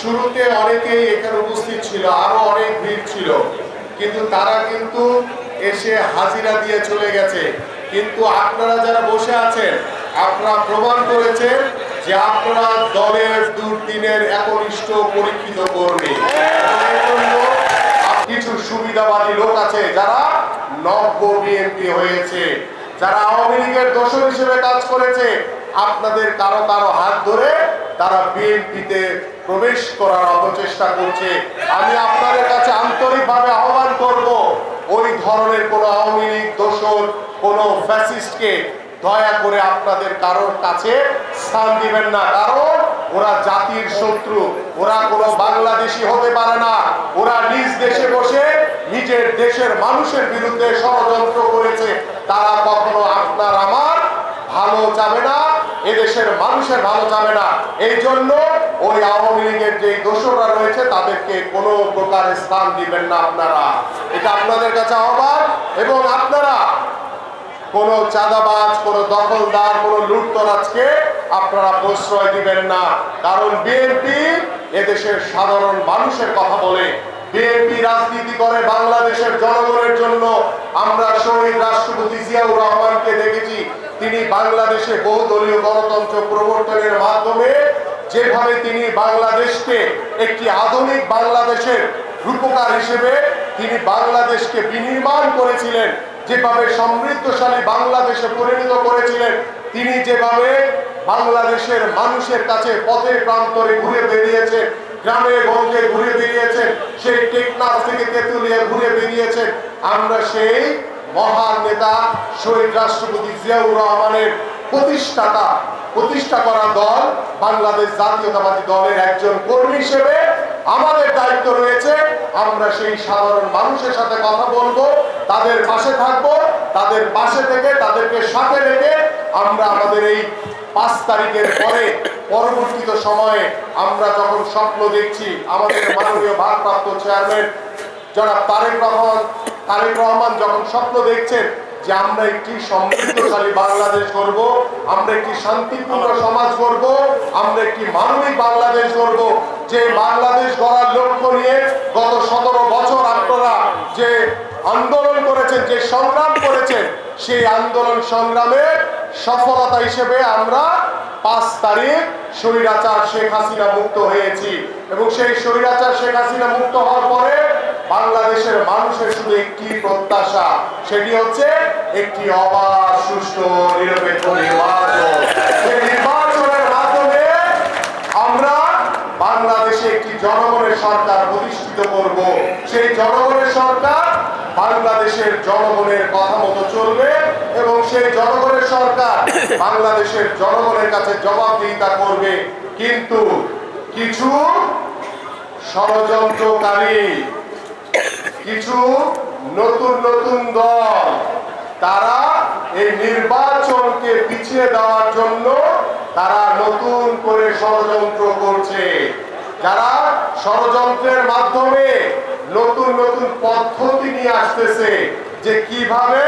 শুরুতে অনেকেই এখানে উপস্থিত ছিল, আরও অনেক ভিড় ছিল। কিন্তু তারা কিন্তু এসে হাজিরা দিয়ে চলে গেছে। কিন্তু আপনারা যারা বসে আছেন, আপনারা প্রমাণ করেছেন যে আপনারা দলের দুর্দিনের একনিষ্ঠ পরীক্ষিত জন্য কিছু সুবিধাবাদী লোক আছে যারা নব্য বিএনপি হয়েছে। যারা আওয়ামী লীগের দোষর হিসেবে কাজ করেছে, আপনাদের কারও কারও হাত ধরে তারা বিএনপিতে প্রবেশ করার অপচেষ্টা করছে। আমি আপনাদের কাছে আন্তরিকভাবে আহ্বান করব, ওই ধরনের কোন আওয়ামী লীগ দোষর কোন ফ্যাসিস্টকে দয়া করে আপনাদের কারোর কাছে স্থান দিবেন না, কারণ ওরা জাতির শত্রু, ওরা কোনো বাংলাদেশি হতে পারে না। ওরা নিজ দেশে বসে নিজের দেশের মানুষের বিরুদ্ধে ষড়যন্ত্র করেছে। তারা কখনো আপনার আমার ভালো যাবে না এদেশের মানুষের ভালো যাবে না। এই জন্য ওই আওয়ামী লীগের যে দোষরা রয়েছে, তাদেরকে কোনো প্রকার স্থান দিবেন না আপনারা। এটা আপনাদের কাছে আহ্বান এবং আপনারা কোনো চাঁদাবাজ, কোনো দখলদার, কোনো লুটতরাজকে আপনারা প্রশ্রয় দিবেন না। কারণ বিএনপি এদেশের সাধারণ মানুষের কথা বলে। বিএনপি রাজনীতি করে বাংলাদেশের জনগণের জন্য। আমরা শহীদ রাষ্ট্রপতি জিয়াউর রহমানকে দেখেছি তিনি বাংলাদেশে বহুদলীয় গণতন্ত্র প্রবর্তনের মাধ্যমে যেভাবে তিনি বাংলাদেশকে একটি আধুনিক বাংলাদেশের রূপকার হিসেবে তিনি বাংলাদেশকে বিনির্মাণ করেছিলেন, যেভাবে সমৃদ্ধশালী বাংলাদেশে পরিণত করেছিলেন, তিনি যেভাবে বাংলাদেশের মানুষের কাছে পথে প্রান্তরে ঘুরে বেরিয়েছেন গ্রামে গঞ্জে ঘুরে বেরিয়েছেন সেই টেকনাফ থেকে তেঁতুলিয়া ঘুরে বেরিয়েছেন আমরা সেই মহান নেতা শহীদ রাষ্ট্রপতি জিয়াউর রহমানের প্রতিষ্ঠাতা, প্রতিষ্ঠা করা দল বাংলাদেশ জাতীয়তাবাদী দলের একজন কর্মী হিসেবে আমাদের দায়িত্ব রয়েছে। আমরা সেই সাধারণ মানুষের সাথে কথা বলব, তাদের পাশে থাকব, তাদের পাশে থেকে, তাদেরকে সাথে রেখে আমরা আমাদের এই পাঁচ তারিখের পরে, পরবর্তীত সময়ে আমরা যখন স্বপ্ন দেখছি, আমাদের মাননীয় ভারপ্রাপ্ত চেয়ারম্যান যারা তারেক রহমান তারেক রহমান যখন স্বপ্ন দেখছেন যে আমরা একটি সমৃদ্ধশালী বাংলাদেশ করব আমরা একটি শান্তিপূর্ণ সমাজ করব আমরা একটি মানবিক বাংলাদেশ করব যে বাংলাদেশ গড়ার লক্ষ্য নিয়ে গত সতেরো বছর আপনারা যে আন্দোলন করেছেন, যে সংগ্রাম করেছেন, সেই আন্দোলন সংগ্রামের সফলতা হিসেবে আমরা পাঁচ তারিখ স্বৈরাচার শেখ হাসিনা মুক্ত হয়েছি। এবং সেই স্বৈরাচার শেখ হাসিনা মুক্ত হওয়ার পরে বাংলাদেশের মানুষের শুধু একটি প্রত্যাশা, সেটি হচ্ছে একটি অবাধ, সুষ্ঠু, নিরপেক্ষ নির্বাচন। নির্বাচনের মাধ্যমে আমরা বাংলাদেশে একটি জনগণের সরকার প্রতিষ্ঠিত করব। সেই জনগণের সরকার বাংলাদেশের জনগণের কথা মতো চলবে এবং সেই জনগণের সরকার বাংলাদেশের জনগণের কাছে জবাবদিহিতা করবে। কিন্তু কিছু ষড়যন্ত্রকারী কিছু নতুন নতুন দল। তারা এই নির্বাচনকে পিছিয়ে দেওয়ার জন্য তারা নতুন করে ষড়যন্ত্র করছে। যারা ষড়যন্ত্রের মাধ্যমে নতুন নতুন পদ্ধতি নিয়ে আসতেছে যে কীভাবে